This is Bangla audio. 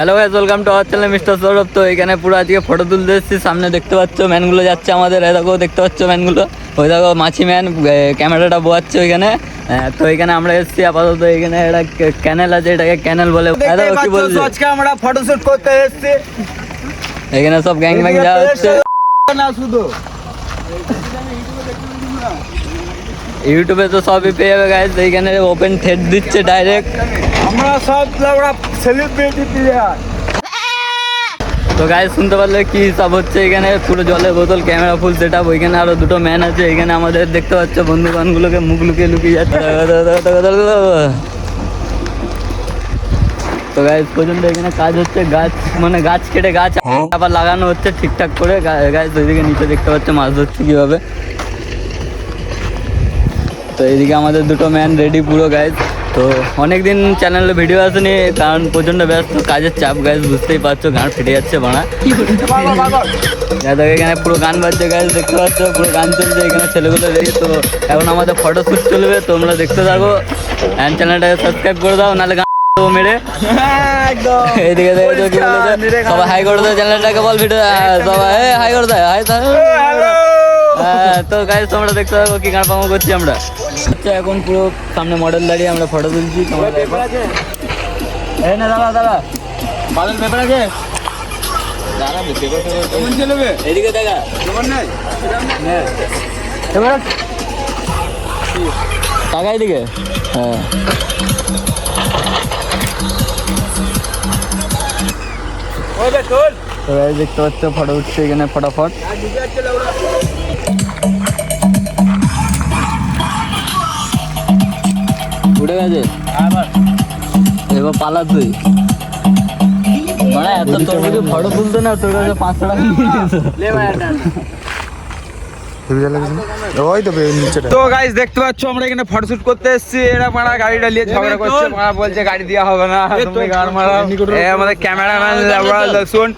Hello guys welcome to our channel mister Sourav তো এখানে পুরো আজকে ফটো তুলতে এসেছি। সামনে দেখতে পাচ্ছ ম্যানগুলো যাচ্ছে আমাদের। এই দেখো দেখতে পাচ্ছ ম্যানগুলো ওই দেখো মাছি ম্যান ক্যামেরাটা বোয়াচ্ছে ওইখানে। তো এখানে আমরা এসেছি আপাতত এখানে একটা ক্যানেল আছে এটাকে ক্যানেল বলে। দেখো কি আজকে আমরা ফটোশুট করতে এসেছি। এখানে সব গ্যাং ম্যাং যা হচ্ছে। না শুধু। ইউটিউবে তো সবই পেয়ে যাবে গাইস এইখানে ওপেন থ্রেড দিচ্ছে ডাইরেক্ট আমরা সব আমরা সেলিব্রিটি প্লেয়ার তো গায়ে শুনতে পারলে কি হিসাব হচ্ছে এখানে? পুরো জলের বোতল ক্যামেরা ফুল সেট আপ ওইখানে আরও দুটো ম্যান আছে। এখানে আমাদের দেখতে পাচ্ছ বন্ধু বান্ধবগুলোকে মুখ লুকিয়ে লুকিয়ে যাচ্ছে। তো গাছ পর্যন্ত এখানে কাজ হচ্ছে গাছ মানে গাছ কেটে গাছ আবার লাগানো হচ্ছে ঠিকঠাক করে। গাছ ওইদিকে নিচে দেখতে পাচ্ছ মাছ ধরছে কীভাবে। তো এইদিকে আমাদের দুটো ম্যান রেডি পুরো গাইজ তো অনেকদিন চ্যানেলে ভিডিও আসেনি কারণ প্রচণ্ড ব্যস্ত কাজের চাপ গাইজ বুঝতেই পারছ গান ফেটে যাচ্ছে বানা যাদের এখানে পুরো গান বাজছে গাইজ দেখতে পাচ্ছ পুরো গান চলছে এখানে ছেলেগুলো রেডি তো এখন আমাদের ফটো শ্যুট চলবে তোমরা দেখতে থাকো। অ্যান্ড চ্যানেলটাকে সাবস্ক্রাইব করে দাও নাহলে মেরে। সবাই হাই করে চ্যানেলটাকে বল ভিডিও। সবাই হাই করে দাও হাই হ্যাঁ, তো গাইজ তোমরা দেখতে পাবো কি গান পামো করছি আমরা। আচ্ছা এখন পুরো সামনে মডেল দাঁড়িয়ে আমরা ফটো তুলছি তোমরা। এই না দাদা দাদা বাদল পেপার আছে? দাঁড়াবে পেপার পেপার কেমন চলবে এদিকে দেখা। এবার টাকা এদিকে। হ্যাঁ। দেখতে পাচ্ছ ফটো উঠছে এখানে ফটাফট। উঠে গেছে? এবার পালা তুই। মানে এত তোর কাছে ফটো তুলতে না তোর কাছে পাঁচশো টাকা ওই তো নিচেটা। তো গাইস দেখতে পাচ্ছ আমরা এখানে ফটোশুট করতে এসেছি। এরা মারা গাড়িটা নিয়ে ঝগড়া করছে। মারা বলছে গাড়ি দেওয়া হবে না। তুমি গান মারা এ আমাদের ক্যামেরাম্যান শুন